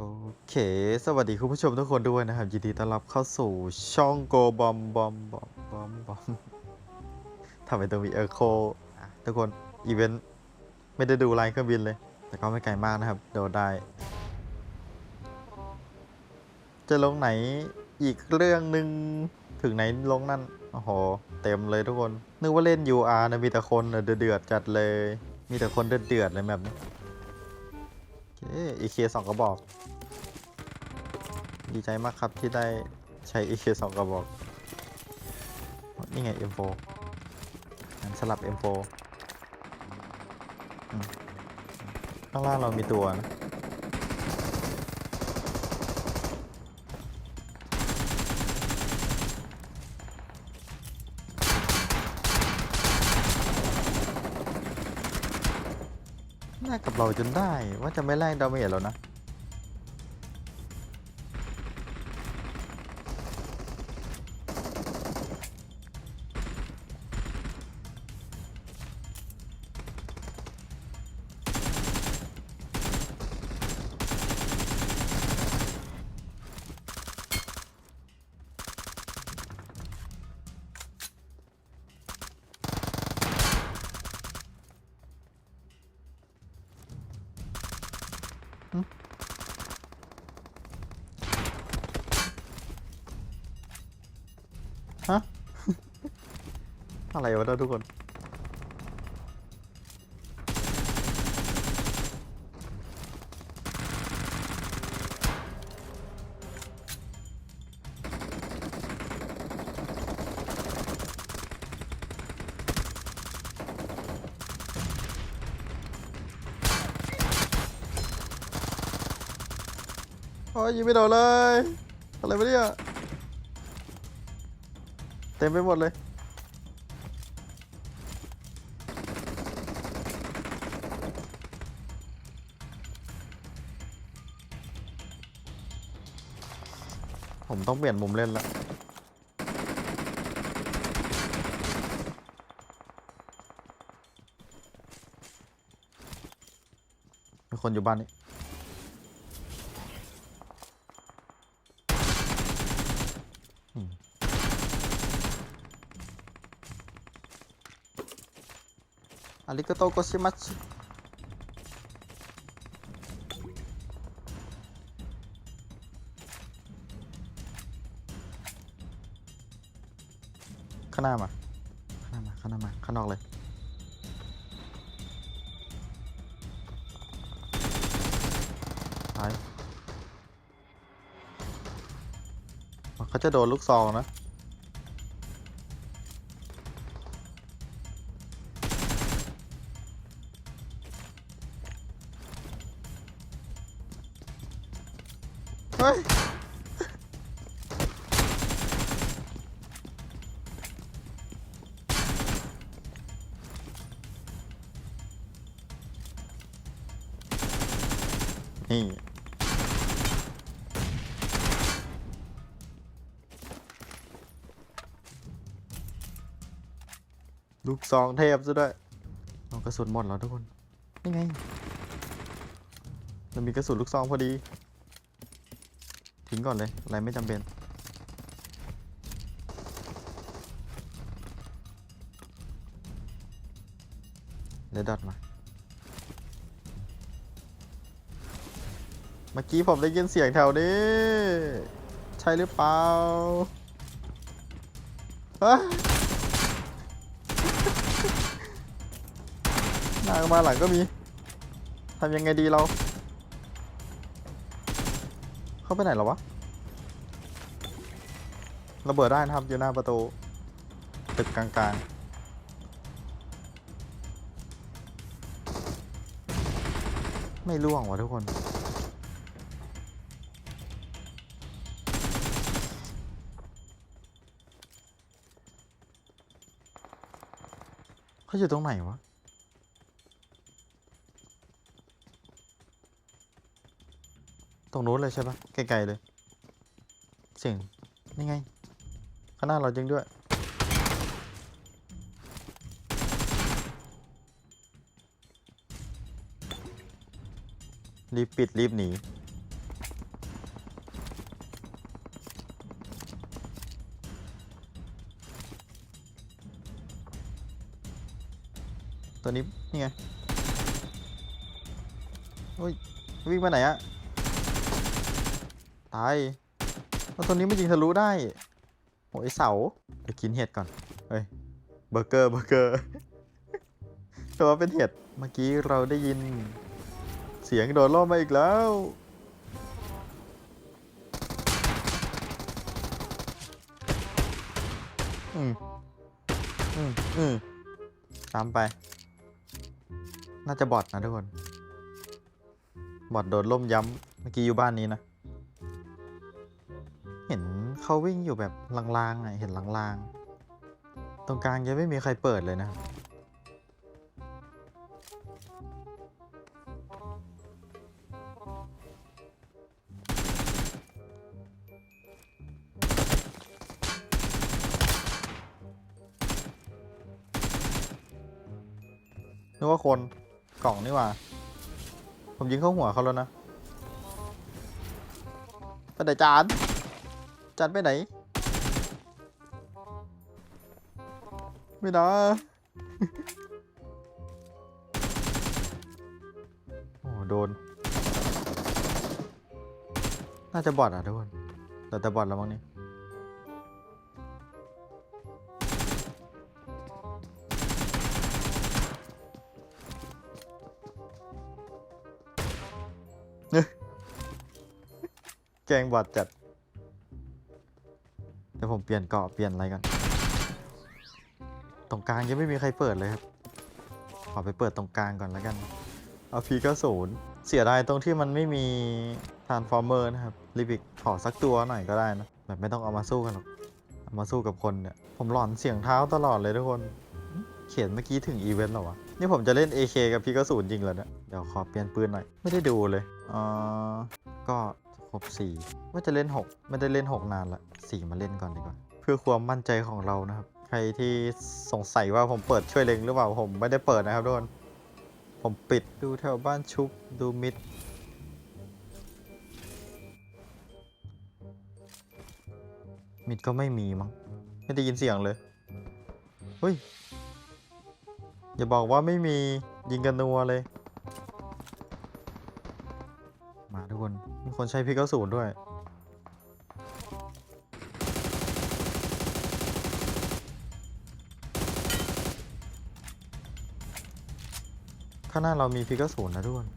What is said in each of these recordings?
โอเค สวัสดีคุณผู้ชมทุกคนด้วยนะครับ ยินดีต้อนรับเข้าสู่ช่องโกบอมบอมบอมบอมบอมทำไมต้องมีเออโคทุกคน อีเวนต์ไม่ได้ดูไลน์เครื่องบินเลย แต่ก็ไม่ไกลมากนะครับโดดได้ จะลงไหนอีกเรื่องหนึ่งถึงไหนลงนั่น โอ้โห เต็มเลยทุกคน นึกว่าเล่น UR นะมีแต่คนเดือดเดือดจัดเลย มีแต่คนเดือดเดือดเลยแบบนี้อีเคสองกระบอก ดีใจมากครับที่ได้ใช้ AK 2กระบอก นี่ไง M4 งั้นสลับ M4 ข้างล่างเรามีตัวนะน่ากับเราจนได้ว่าจะไม่ไล่ดาเมจแล้วนะ ฮะ อะไรวะทุกคน โอ้ยยิงไม่โดนเลย อะไรวะเนี่ยเต็มไปหมดเลยผมต้องเปลี่ยนมุมเล่นละมีคนอยู่บ้านนี้ อาริกาโตโกชิมัสข้างหน้ามา ข้างหน้ามา ข้างหน้ามา ข้างนอกเลย ไปเขาจะโดนลูกซองนะ นี่ ลูกซองเทพซะด้วยเอากระสุนหมดแล้วทุกคนนี่ไงมันมีกระสุนลูกซองพอดี ทิ้งก่อนเลย อะไรไม่จำเป็นเลดดอทมา เมื่อกี้ผมได้ยินเสียงแถวนี้ ใช่หรือเปล่าหน้ามาหลังก็มีทำยังไงดีเรา เข้าไปไหนแล้วะระเบิดได้นะครับอยู่หน้าประตูตึกกลางๆไม่ล่วงวะทุกคน เขาอยู่ตรงไหนวะ ตรงนู้นเลยใช่ปะไกลๆเลย เสียงนี่ไง ข้างหน้าเราจริงด้วย รีบปิดรีบหนี ตัวนี้นี่ไงโอ้ยวิ่งไปไหนอะตายแล้วตัวนี้ไม่ยิงทะลุได้โอ้ยเสาเดี๋ยวกินเห็ดก่อนเฮ้ยเบอร์เกอร์เบอร์เกอร์แต่ว่าเป็นเห็ดเมื่อกี้เราได้ยิน เสียงโดนล่มมาอีกแล้วอืมอืมอืมตามไป น่าจะบอดนะทุกคน บอดโดนล่มย้ำเมื่อกี้อยู่บ้านนี้นะ เห็นเขาวิ่งอยู่แบบลางๆไงเห็นลางๆ ตรงกลางยังไม่มีใครเปิดเลยนะครับนึกว่าคน กล่องนี่หว่า ผมยิงเข้าหัวเขาแล้วนะไปไหนจานจานไปไหน ไม่นะโอ้โดน น่าจะบอดอะทุกคนแต่แต่บอดแล้วมั้งนี่ แกงบอดจัดเดี๋ยวผมเปลี่ยนเกาะเปลี่ยนอะไรกันตรงกลางยังไม่มีใครเปิดเลยครับ ขอไปเปิดตรงกลางก่อนแล้วกันเอาพีก็ศูนย์เสียดายตรงที่มันไม่มีทานฟอร์เมอร์นะครับลิบิกขอสักตัวหน่อยก็ได้นะแบบไม่ต้องเอามาสู้กันหรอกเอามาสู้กับคนเนี่ยผมหลอนเสียงเท้าตลอดเลยทุกคน เขียนเมื่อกี้ถึงอีเวนต์หรอวะนี่ผมจะเล่น AK กับพีก็ศูนย์จริงแล้วเนี่ยเดี๋ยวขอเปลี่ยนปืนหน่อย ไม่ได้ดูเลย เออก็ครบสี่ว่าจะเล่น6ไม่ได้เล่น6นานละสี่มาเล่นก่อนดีกว่า เพื่อความมั่นใจของเรานะครับ ใครที่สงสัยว่าผมเปิดช่วยเล็งหรือเปล่าผมไม่ได้เปิดนะครับทุกคนผมปิดดูแถวบ้านชุบดูมิดมิดก็ไม่มีมั้งไม่ได้ยินเสียงเลยเฮ้ย อย่าบอกว่าไม่มียิงกันนัวเลย คนใช้พิกเกศูนย์ด้วย ข้างหน้าเรามีพิกเกศูนย์นะทุกคน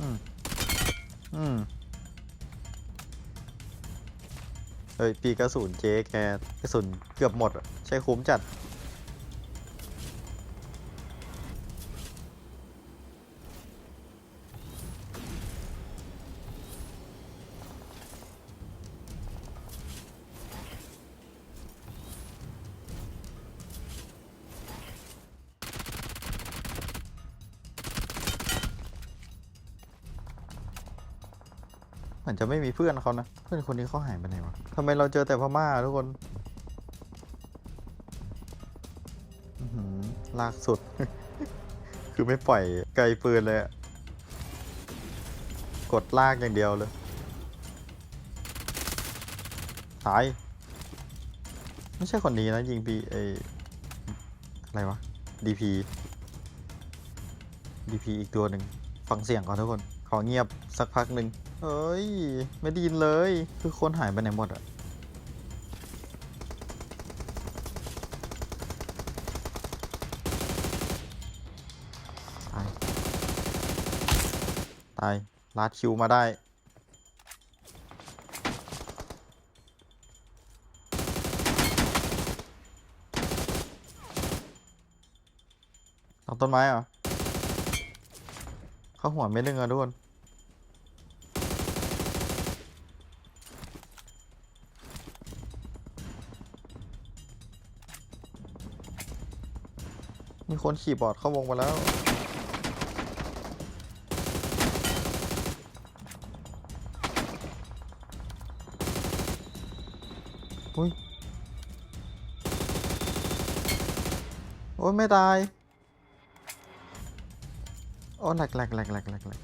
อืม อืม เฮ้ยปีกระสุนเจ๊แกกระสุนเกือบหมดอะใช้คุ้มจัด มือนจะไม่มีเพื่อนเขานะ เพื่อนคนนี้เขาหายไปไหนวะทำไมเราเจอแต่พม่าทุกคนลากสุด คือไม่ปล่อยไกลปืนเลยกดลากอย่างเดียวเลยตาย ไม่ใช่คนนี้นะ ยิงปีไออะไรวะ DP DP อีกตัวหนึ่งฟังเสียงก่อนทุกคน ขอเงียบสักพักหนึ่ง เฮ้ย ไม่ได้ยินเลย คือคนหายไปไหนหมดอะตาย ตาย ลาดคิวมาได้ตรงต้นไม้เหรอ เข้าหัวเม็ดหนึงอะทุกคน คนขี่บอร์ดเข้าวงมาแล้ว อุ้ย โอ้ยไม่ตาย โอ้แหลกแหลกแหลกแหลกแหลกหลก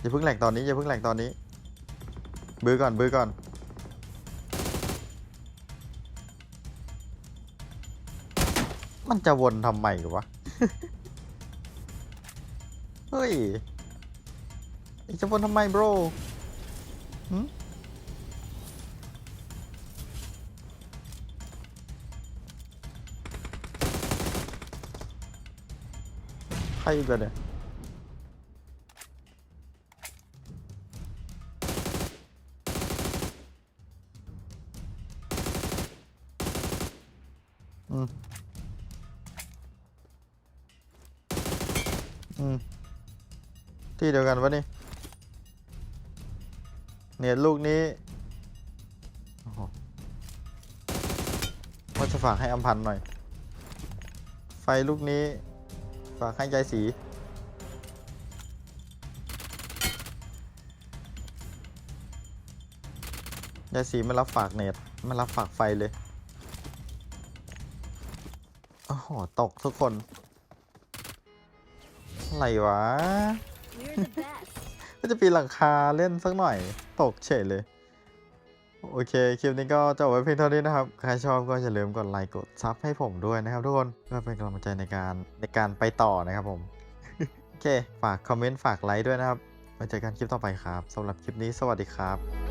อย่าเพิ่งแหลกตอนนี้อย่าเพิ่งแหลกตอนนี้ บื้อก่อนบื้อก่อน มันจะวนทำไมวะ เฮ้ยอีจะวนทำไม bro หึใครอีกแล้วเนี่ยอืม อืม ที่เดียวกันวะนี่ เนี่ยลูกนี้ว่าจะฝากให้อัมพันหน่อย ไฟลูกนี้ ฝากให้ยายสี ยายสีไม่รับฝากเน็ตไม่รับฝากไฟเลย โอ้โห ตกทุกคน อะไรวะ We're the best. ก็จะปีนหลังคาเล่นสักหน่อย ตกเฉยเลย โอเค คลิปนี้ก็จบไว้เพียงเท่านี้นะครับ ใครชอบก็อย่าลืมกดไลค์กดซับให้ผมด้วยนะครับทุกคนเพื่อเป็นกำลังใจในการในการไปต่อนะครับผม โอเค ฝากคอมเมนต์ฝากไลค์ด้วยนะครับไว้เจอกันคลิปต่อไปครับสำหรับคลิปนี้สวัสดีครับ